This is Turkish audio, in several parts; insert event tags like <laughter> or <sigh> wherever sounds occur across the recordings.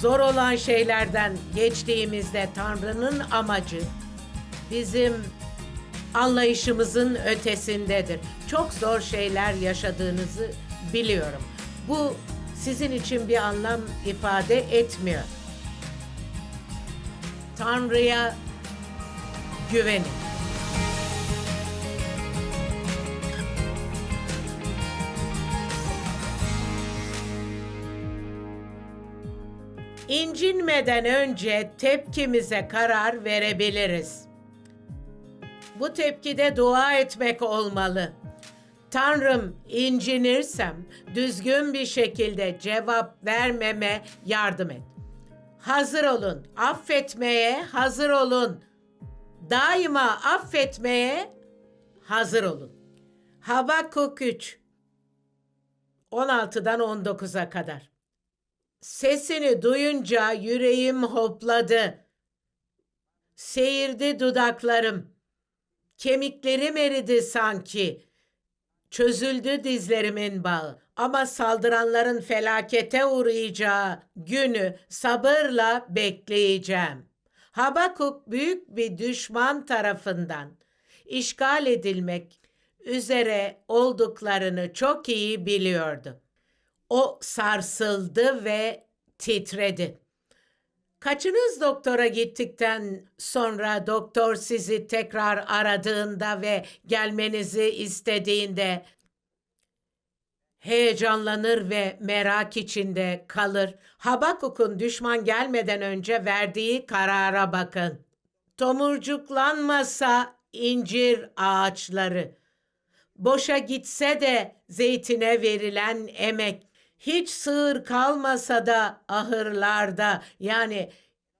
Zor olan şeylerden geçtiğimizde Tanrı'nın amacı bizim anlayışımızın ötesindedir. Çok zor şeyler yaşadığınızı biliyorum. Bu sizin için bir anlam ifade etmiyor. Tanrı'ya güvenin. İncinmeden önce tepkimize karar verebiliriz. Bu tepkide dua etmek olmalı. Tanrım incinirsem düzgün bir şekilde cevap vermeme yardım et. Hazır olun, affetmeye hazır olun. Daima affetmeye hazır olun. Habakuk 3 16'dan 19'a kadar. Sesini duyunca yüreğim hopladı. Seyirdi dudaklarım. Kemiklerim eridi sanki. Çözüldü dizlerimin bağı. Ama saldıranların felakete uğrayacağı günü sabırla bekleyeceğim. Habakuk büyük bir düşman tarafından işgal edilmek üzere olduklarını çok iyi biliyordu. O sarsıldı ve titredi. Kaçınız doktora gittikten sonra doktor sizi tekrar aradığında ve gelmenizi istediğinde heyecanlanır ve merak içinde kalır. Habakuk'un düşman gelmeden önce verdiği karara bakın. Tomurcuklanmasa incir ağaçları, boşa gitse de zeytine verilen emek, hiç sığır kalmasa da ahırlarda yani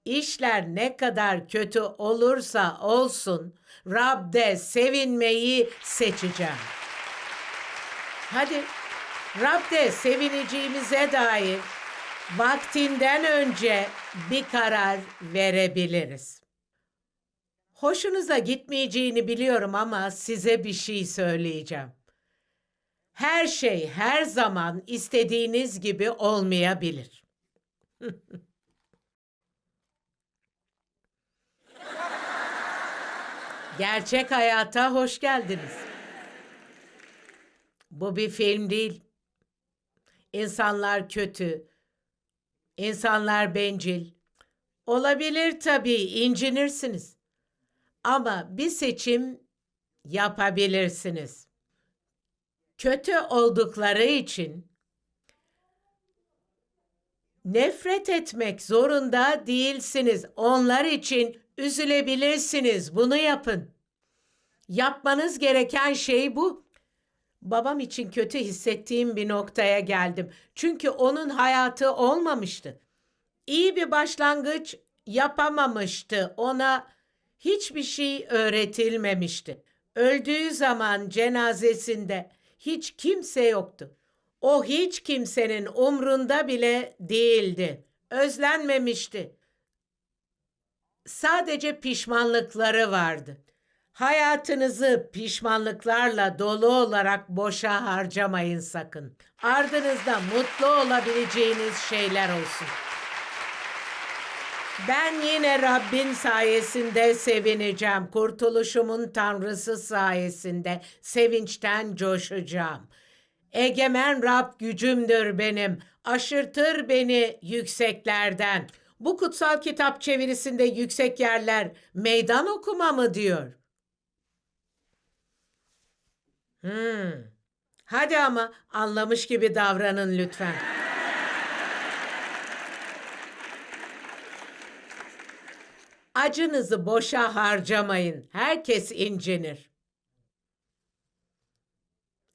işler ne kadar kötü olursa olsun Rab'de sevinmeyi seçeceğim. Hadi Rab'de sevineceğimize dair vaktinden önce bir karar verebiliriz. Hoşunuza gitmeyeceğini biliyorum ama size bir şey söyleyeceğim. Her şey her zaman istediğiniz gibi olmayabilir. <laughs> Gerçek hayata hoş geldiniz. Bu bir film değil. İnsanlar kötü. İnsanlar bencil. Olabilir tabii, incinirsiniz. Ama bir seçim yapabilirsiniz. Kötü oldukları için nefret etmek zorunda değilsiniz. Onlar için üzülebilirsiniz. Bunu yapın. Yapmanız gereken şey bu. Babam için kötü hissettiğim bir noktaya geldim. Çünkü onun hayatı olmamıştı. İyi bir başlangıç yapamamıştı. Ona hiçbir şey öğretilmemişti. Öldüğü zaman cenazesinde hiç kimse yoktu. O hiç kimsenin umrunda bile değildi. Özlenmemişti. Sadece pişmanlıkları vardı. Hayatınızı pişmanlıklarla dolu olarak boşa harcamayın sakın. Ardınızda mutlu olabileceğiniz şeyler olsun. Ben yine Rabbin sayesinde sevineceğim. Kurtuluşumun Tanrısı sayesinde sevinçten coşacağım. Egemen Rab gücümdür benim. Aşırtır beni yükseklerden. Bu kutsal kitap çevirisinde yüksek yerler meydan okuma mı diyor? Hmm. Hadi ama anlamış gibi davranın lütfen. Acınızı boşa harcamayın. Herkes incinir.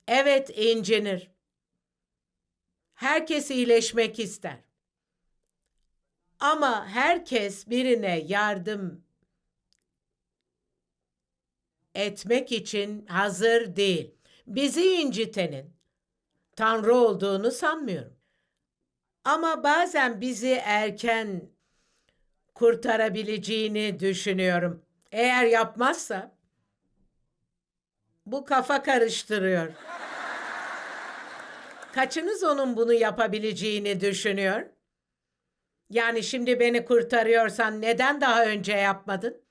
Evet incinir. Herkes iyileşmek ister. Ama herkes birine yardım etmek için hazır değil. Bizi incitenin Tanrı olduğunu sanmıyorum. Ama bazen bizi erken kurtarabileceğini düşünüyorum. Eğer yapmazsa bu kafa karıştırıyor. Kaçınız onun bunu yapabileceğini düşünüyor? Yani şimdi beni kurtarıyorsan neden daha önce yapmadın?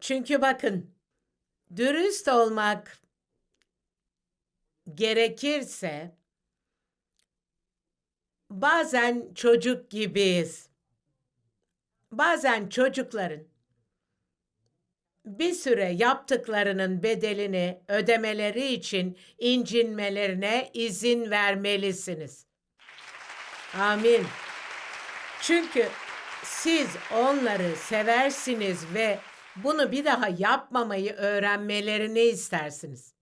Çünkü bakın, dürüst olmak gerekirse bazen çocuk gibiyiz. Bazen çocukların bir süre yaptıklarının bedelini ödemeleri için incinmelerine izin vermelisiniz. Amin. Çünkü siz onları seversiniz ve bunu bir daha yapmamayı öğrenmelerini istersiniz.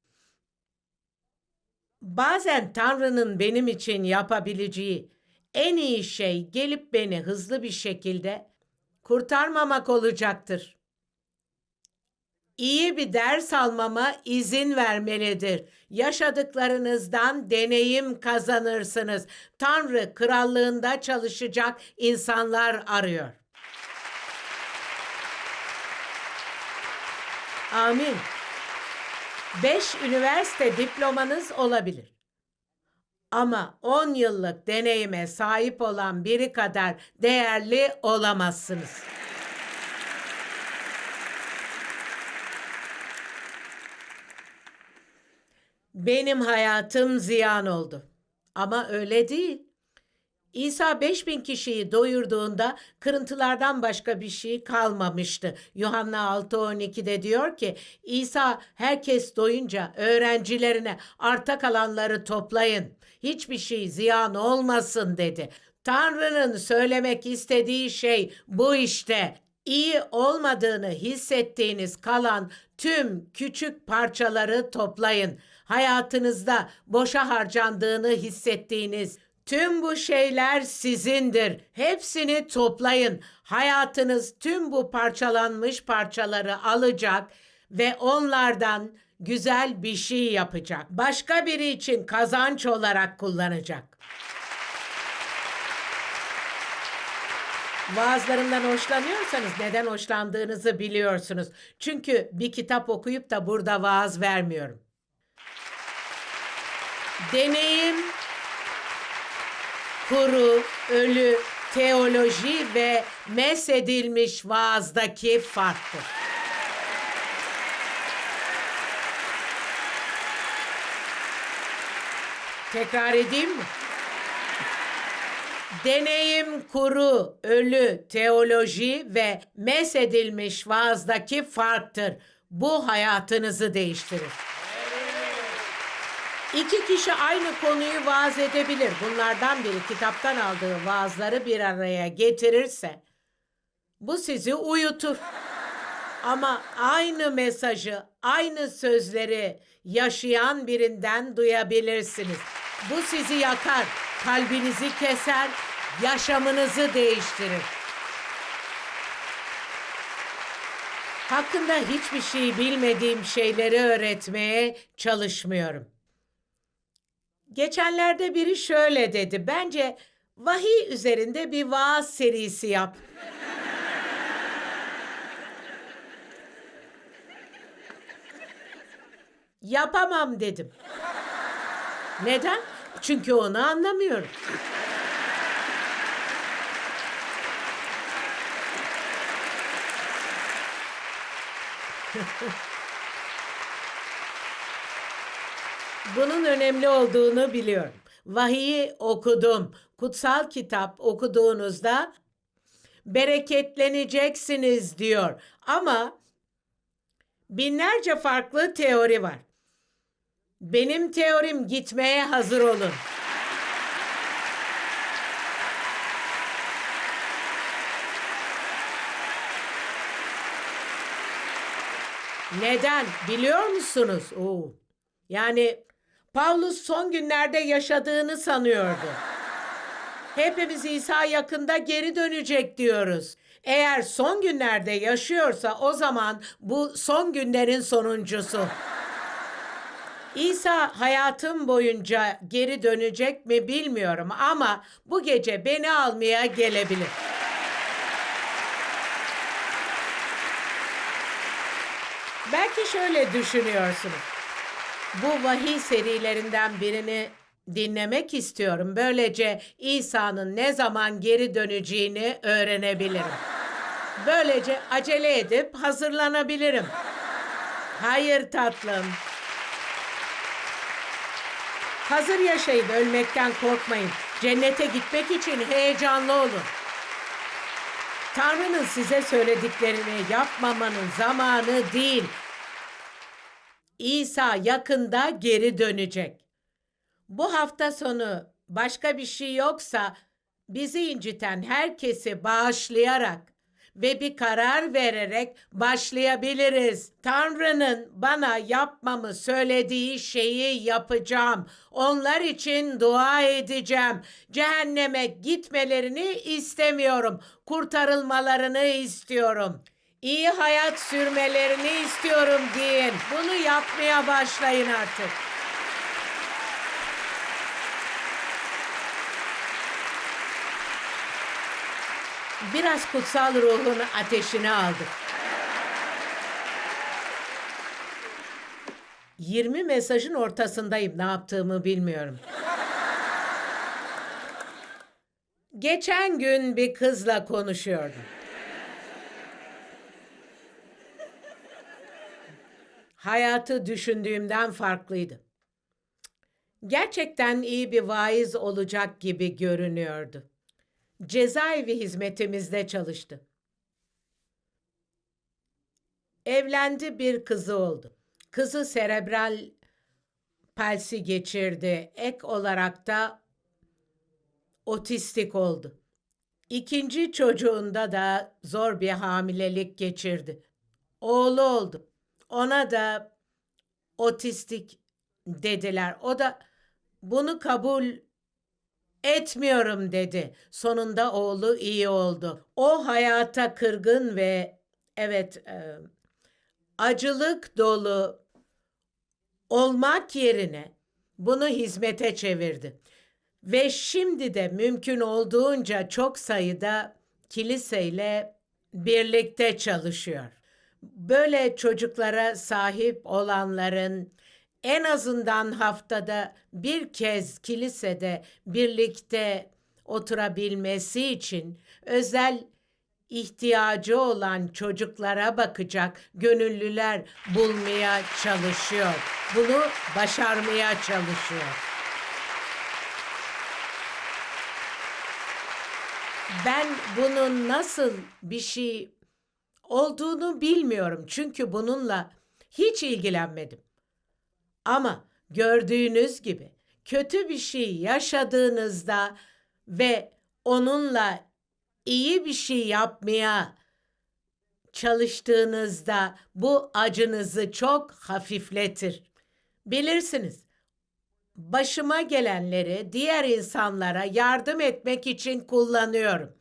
Bazen Tanrı'nın benim için yapabileceği en iyi şey gelip beni hızlı bir şekilde kurtarmamak olacaktır. İyi bir ders almama izin vermelidir. Yaşadıklarınızdan deneyim kazanırsınız. Tanrı krallığında çalışacak insanlar arıyor. Amin. Beş üniversite diplomanız olabilir. Ama 10 yıllık deneyime sahip olan biri kadar değerli olamazsınız. Benim hayatım ziyan oldu. Ama öyle değil. İsa 5000 kişiyi doyurduğunda kırıntılardan başka bir şey kalmamıştı. Yuhanna 6:12'de diyor ki İsa herkes doyunca öğrencilerine arta kalanları toplayın. Hiçbir şey ziyan olmasın dedi. Tanrı'nın söylemek istediği şey bu işte. İyi olmadığını hissettiğiniz kalan tüm küçük parçaları toplayın. Hayatınızda boşa harcandığını hissettiğiniz Tüm bu şeyler sizindir. Hepsini toplayın. Hayatınız tüm bu parçalanmış parçaları alacak ve onlardan güzel bir şey yapacak. Başka biri için kazanç olarak kullanacak. Vaazlarımdan hoşlanıyorsanız neden hoşlandığınızı biliyorsunuz. Çünkü bir kitap okuyup da burada vaaz vermiyorum. Deneyim kuru, ölü, teoloji ve mesedilmiş vaazdaki farktır. Tekrar edeyim mi? Deneyim kuru, ölü, teoloji ve mesedilmiş vaazdaki farktır. Bu hayatınızı değiştirir. İki kişi aynı konuyu vaaz edebilir. Bunlardan biri kitaptan aldığı vaazları bir araya getirirse bu sizi uyutur. Ama aynı mesajı, aynı sözleri yaşayan birinden duyabilirsiniz. Bu sizi yakar, kalbinizi keser, yaşamınızı değiştirir. Hakkında hiçbir şey bilmediğim şeyleri öğretmeye çalışmıyorum. Geçenlerde biri şöyle dedi. Bence vahiy üzerinde bir vaaz serisi yap. Yapamam dedim. Neden? Çünkü onu anlamıyorum. <laughs> Bunun önemli olduğunu biliyorum. Vahiyi okudum. Kutsal kitap okuduğunuzda bereketleneceksiniz diyor. Ama binlerce farklı teori var. Benim teorim gitmeye hazır olun. Neden? Biliyor musunuz? Oo. Yani Pavlus son günlerde yaşadığını sanıyordu. Hepimiz İsa yakında geri dönecek diyoruz. Eğer son günlerde yaşıyorsa o zaman bu son günlerin sonuncusu. İsa hayatım boyunca geri dönecek mi bilmiyorum ama bu gece beni almaya gelebilir. Belki şöyle düşünüyorsunuz bu vahiy serilerinden birini dinlemek istiyorum. Böylece İsa'nın ne zaman geri döneceğini öğrenebilirim. Böylece acele edip hazırlanabilirim. Hayır tatlım. Hazır yaşayın, ölmekten korkmayın. Cennete gitmek için heyecanlı olun. Tanrı'nın size söylediklerini yapmamanın zamanı değil. İsa yakında geri dönecek. Bu hafta sonu başka bir şey yoksa bizi inciten herkesi bağışlayarak ve bir karar vererek başlayabiliriz. Tanrı'nın bana yapmamı söylediği şeyi yapacağım. Onlar için dua edeceğim. Cehenneme gitmelerini istemiyorum. Kurtarılmalarını istiyorum. İyi hayat sürmelerini istiyorum deyin. Bunu yapmaya başlayın artık. Biraz kutsal ruhun ateşini aldık. 20 mesajın ortasındayım. Ne yaptığımı bilmiyorum. Geçen gün bir kızla konuşuyordum. Hayatı düşündüğümden farklıydı. Gerçekten iyi bir vaiz olacak gibi görünüyordu cezaevi hizmetimizde çalıştı. Evlendi bir kızı oldu. Kızı serebral palsi geçirdi. Ek olarak da otistik oldu. İkinci çocuğunda da zor bir hamilelik geçirdi. Oğlu oldu. Ona da otistik dediler. O da bunu kabul etmiyorum dedi. Sonunda oğlu iyi oldu. O hayata kırgın ve evet e, acılık dolu olmak yerine bunu hizmete çevirdi. Ve şimdi de mümkün olduğunca çok sayıda kiliseyle birlikte çalışıyor. Böyle çocuklara sahip olanların en azından haftada bir kez kilisede birlikte oturabilmesi için özel ihtiyacı olan çocuklara bakacak gönüllüler bulmaya çalışıyor. Bunu başarmaya çalışıyor. Ben bunun nasıl bir şey olduğunu bilmiyorum. Çünkü bununla hiç ilgilenmedim. Ama gördüğünüz gibi kötü bir şey yaşadığınızda ve onunla iyi bir şey yapmaya çalıştığınızda bu acınızı çok hafifletir. Bilirsiniz. Başıma gelenleri diğer insanlara yardım etmek için kullanıyorum.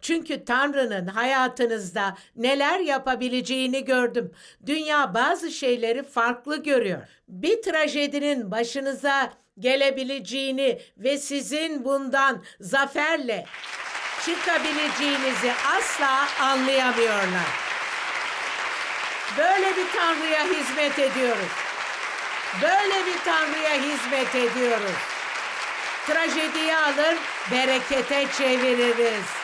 Çünkü Tanrı'nın hayatınızda neler yapabileceğini gördüm. Dünya bazı şeyleri farklı görüyor. Bir trajedinin başınıza gelebileceğini ve sizin bundan zaferle çıkabileceğinizi asla anlayamıyorlar. Böyle bir Tanrı'ya hizmet ediyoruz. Böyle bir Tanrı'ya hizmet ediyoruz. Trajediyi alır, berekete çeviririz.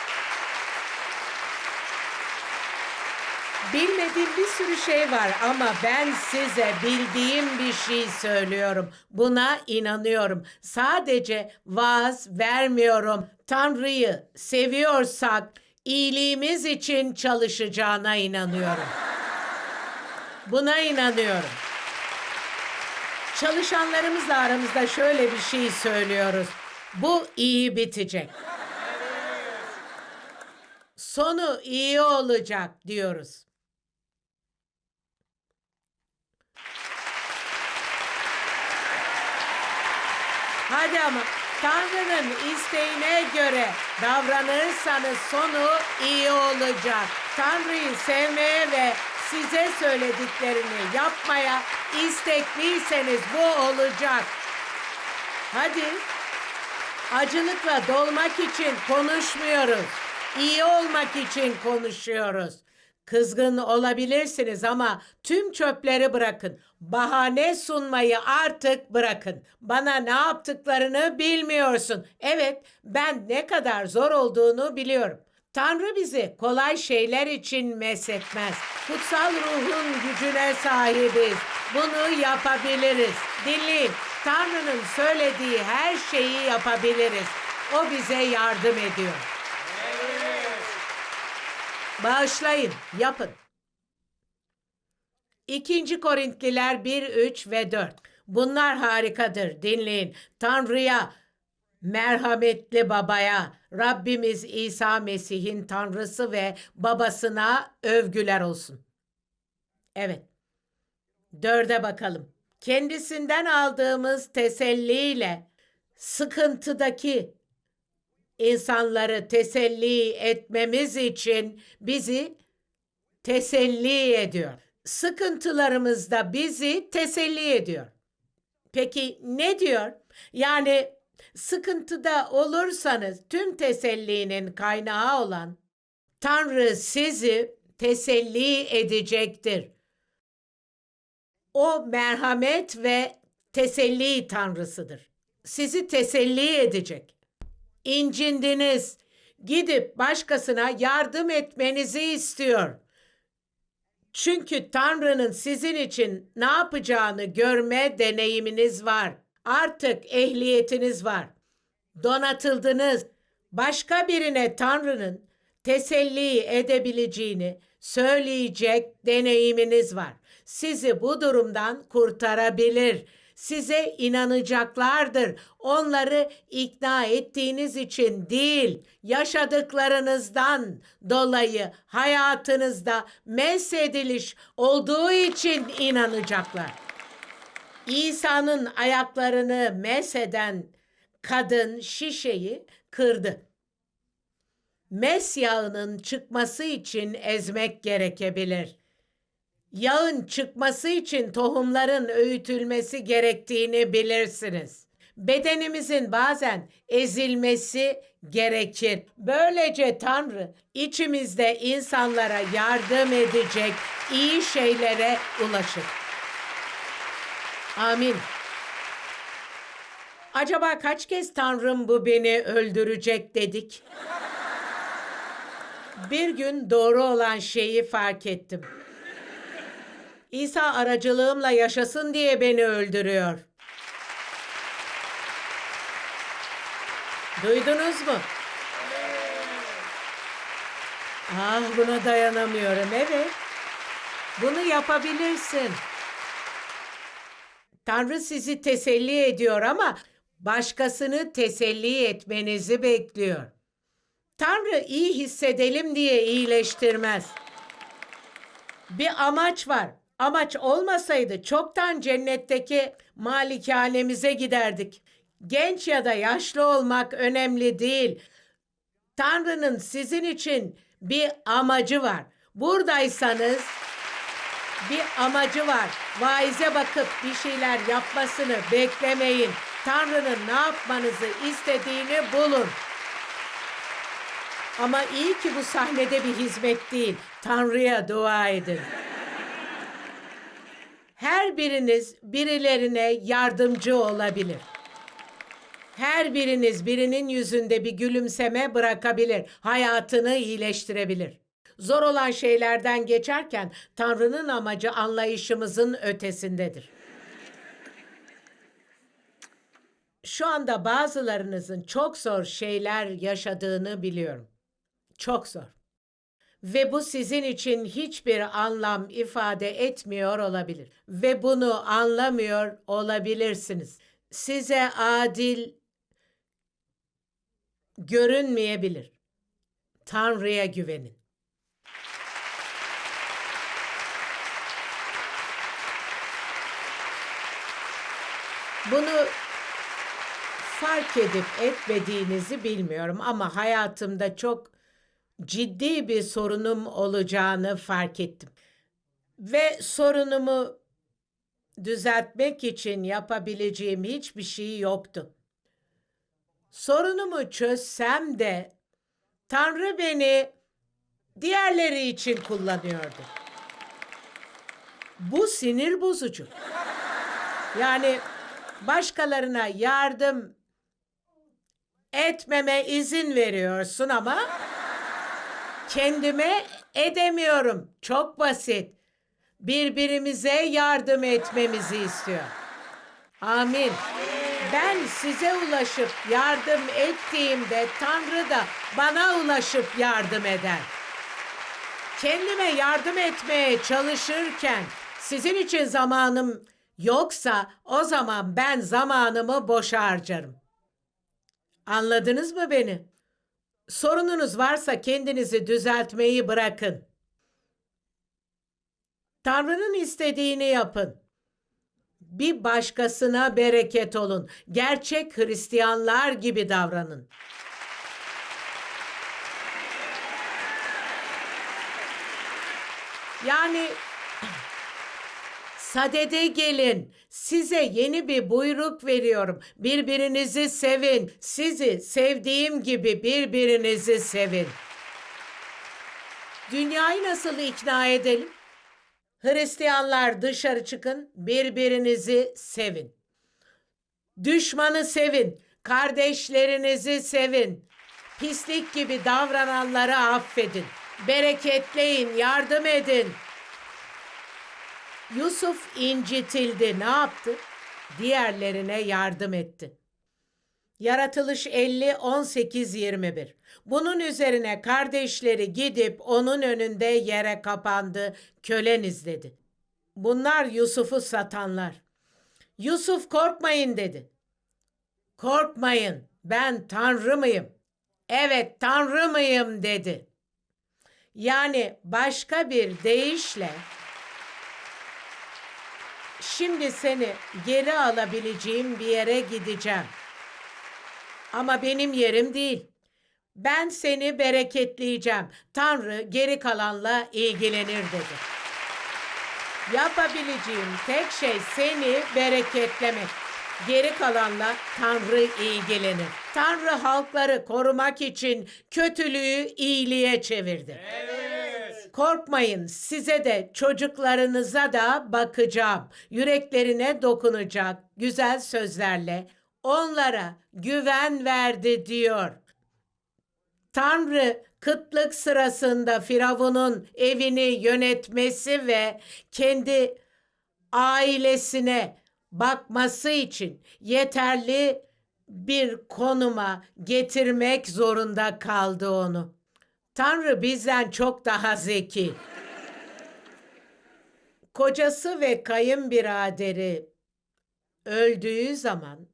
Bilmediğim bir sürü şey var ama ben size bildiğim bir şey söylüyorum. Buna inanıyorum. Sadece vaaz vermiyorum. Tanrı'yı seviyorsak iyiliğimiz için çalışacağına inanıyorum. Buna inanıyorum. Çalışanlarımızla aramızda şöyle bir şey söylüyoruz. Bu iyi bitecek. Sonu iyi olacak diyoruz. Hadi ama Tanrı'nın isteğine göre davranırsanız sonu iyi olacak. Tanrı'yı sevmeye ve size söylediklerini yapmaya istekliyseniz bu olacak. Hadi. Acılıkla dolmak için konuşmuyoruz. İyi olmak için konuşuyoruz. Kızgın olabilirsiniz ama tüm çöpleri bırakın. Bahane sunmayı artık bırakın. Bana ne yaptıklarını bilmiyorsun. Evet, ben ne kadar zor olduğunu biliyorum. Tanrı bizi kolay şeyler için mesetmez. Kutsal ruhun gücüne sahibiz. Bunu yapabiliriz. Dinleyin. Tanrı'nın söylediği her şeyi yapabiliriz. O bize yardım ediyor. Bağışlayın, yapın. 2. Korintliler 1, 3 ve 4. Bunlar harikadır. Dinleyin. Tanrı'ya, merhametli babaya, Rabbimiz İsa Mesih'in Tanrısı ve babasına övgüler olsun. Evet. Dörde bakalım. Kendisinden aldığımız teselliyle sıkıntıdaki insanları teselli etmemiz için bizi teselli ediyor. Sıkıntılarımızda bizi teselli ediyor. Peki ne diyor? Yani sıkıntıda olursanız tüm tesellinin kaynağı olan Tanrı sizi teselli edecektir. O merhamet ve teselli tanrısıdır. Sizi teselli edecek. İncindiniz. Gidip başkasına yardım etmenizi istiyor. Çünkü Tanrı'nın sizin için ne yapacağını görme deneyiminiz var. Artık ehliyetiniz var. Donatıldınız. Başka birine Tanrı'nın teselli edebileceğini söyleyecek deneyiminiz var. Sizi bu durumdan kurtarabilir. Size inanacaklardır. Onları ikna ettiğiniz için değil, yaşadıklarınızdan dolayı hayatınızda mesediliş olduğu için inanacaklar. İsa'nın ayaklarını meseden kadın şişeyi kırdı. Mes yağının çıkması için ezmek gerekebilir. Yağın çıkması için tohumların öğütülmesi gerektiğini bilirsiniz. Bedenimizin bazen ezilmesi gerekir. Böylece Tanrı içimizde insanlara yardım edecek iyi şeylere ulaşır. Amin. Acaba kaç kez Tanrım bu beni öldürecek dedik? Bir gün doğru olan şeyi fark ettim. İsa aracılığımla yaşasın diye beni öldürüyor. Duydunuz mu? Ah buna dayanamıyorum. Evet. Bunu yapabilirsin. Tanrı sizi teselli ediyor ama başkasını teselli etmenizi bekliyor. Tanrı iyi hissedelim diye iyileştirmez. Bir amaç var. Amaç olmasaydı çoktan cennetteki malikanemize giderdik. Genç ya da yaşlı olmak önemli değil. Tanrı'nın sizin için bir amacı var. Buradaysanız bir amacı var. Vaize bakıp bir şeyler yapmasını beklemeyin. Tanrı'nın ne yapmanızı istediğini bulun. Ama iyi ki bu sahnede bir hizmet değil. Tanrı'ya dua edin. Her biriniz birilerine yardımcı olabilir. Her biriniz birinin yüzünde bir gülümseme bırakabilir, hayatını iyileştirebilir. Zor olan şeylerden geçerken Tanrı'nın amacı anlayışımızın ötesindedir. Şu anda bazılarınızın çok zor şeyler yaşadığını biliyorum. Çok zor. Ve bu sizin için hiçbir anlam ifade etmiyor olabilir. Ve bunu anlamıyor olabilirsiniz. Size adil görünmeyebilir. Tanrı'ya güvenin. Bunu fark edip etmediğinizi bilmiyorum ama hayatımda çok ciddi bir sorunum olacağını fark ettim. Ve sorunumu düzeltmek için yapabileceğim hiçbir şey yoktu. Sorunumu çözsem de Tanrı beni diğerleri için kullanıyordu. Bu sinir bozucu. Yani başkalarına yardım etmeme izin veriyorsun ama kendime edemiyorum. Çok basit. Birbirimize yardım etmemizi istiyor. Amin. Ben size ulaşıp yardım ettiğimde Tanrı da bana ulaşıp yardım eder. Kendime yardım etmeye çalışırken sizin için zamanım yoksa o zaman ben zamanımı boşa harcarım. Anladınız mı beni? Sorununuz varsa kendinizi düzeltmeyi bırakın. Tanrı'nın istediğini yapın. Bir başkasına bereket olun. Gerçek Hristiyanlar gibi davranın. Yani sadede gelin. Size yeni bir buyruk veriyorum. Birbirinizi sevin. Sizi sevdiğim gibi birbirinizi sevin. Dünyayı nasıl ikna edelim? Hristiyanlar dışarı çıkın, birbirinizi sevin. Düşmanı sevin, kardeşlerinizi sevin. Pislik gibi davrananları affedin. Bereketleyin, yardım edin. Yusuf incitildi. Ne yaptı? Diğerlerine yardım etti. Yaratılış 50 18 21. Bunun üzerine kardeşleri gidip onun önünde yere kapandı, köleniz dedi. Bunlar Yusuf'u satanlar. Yusuf korkmayın dedi. Korkmayın, ben Tanrı mıyım? Evet, Tanrı mıyım dedi. Yani başka bir deyişle şimdi seni geri alabileceğim bir yere gideceğim. Ama benim yerim değil. Ben seni bereketleyeceğim. Tanrı geri kalanla ilgilenir dedi. Yapabileceğim tek şey seni bereketlemek. Geri kalanla Tanrı ilgilenir. Tanrı halkları korumak için kötülüğü iyiliğe çevirdi. Korkmayın size de çocuklarınıza da bakacağım. Yüreklerine dokunacak güzel sözlerle onlara güven verdi diyor. Tanrı kıtlık sırasında Firavun'un evini yönetmesi ve kendi ailesine bakması için yeterli bir konuma getirmek zorunda kaldı onu. Tanrı bizden çok daha zeki. Kocası ve kayınbiraderi öldüğü zaman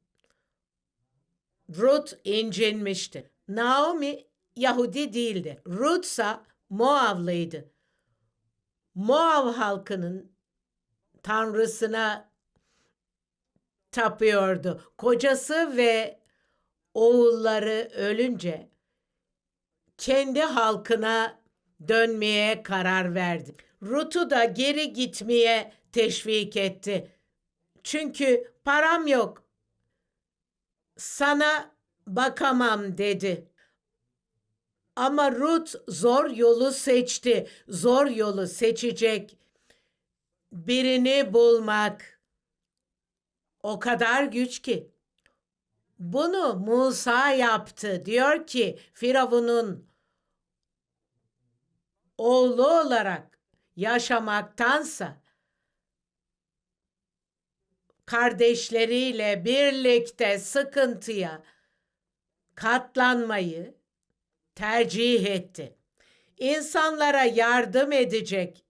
Ruth incinmişti. Naomi Yahudi değildi. Ruth ise Moavlıydı. Moav halkının tanrısına tapıyordu. Kocası ve oğulları ölünce kendi halkına dönmeye karar verdi. Ruth'u da geri gitmeye teşvik etti. Çünkü param yok. Sana bakamam dedi. Ama Ruth zor yolu seçti. Zor yolu seçecek birini bulmak o kadar güç ki. Bunu Musa yaptı. Diyor ki Firavun'un oğlu olarak yaşamaktansa kardeşleriyle birlikte sıkıntıya katlanmayı tercih etti. İnsanlara yardım edecek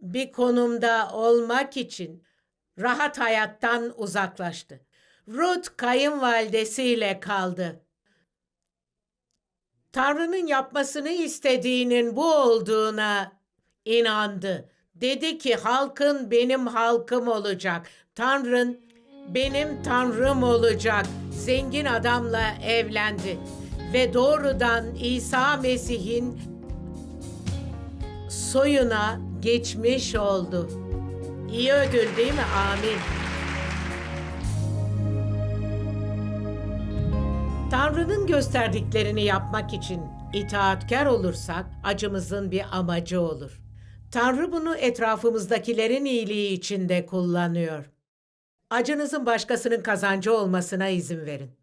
bir konumda olmak için rahat hayattan uzaklaştı. Ruth kayınvalidesiyle kaldı. Tanrı'nın yapmasını istediğinin bu olduğuna inandı. Dedi ki halkın benim halkım olacak. Tanrın benim tanrım olacak. Zengin adamla evlendi ve doğrudan İsa Mesih'in soyuna geçmiş oldu. İyi ödül değil mi? Amin. Tanrı'nın gösterdiklerini yapmak için İtaatkar olursak acımızın bir amacı olur. Tanrı bunu etrafımızdakilerin iyiliği içinde kullanıyor. Acınızın başkasının kazancı olmasına izin verin.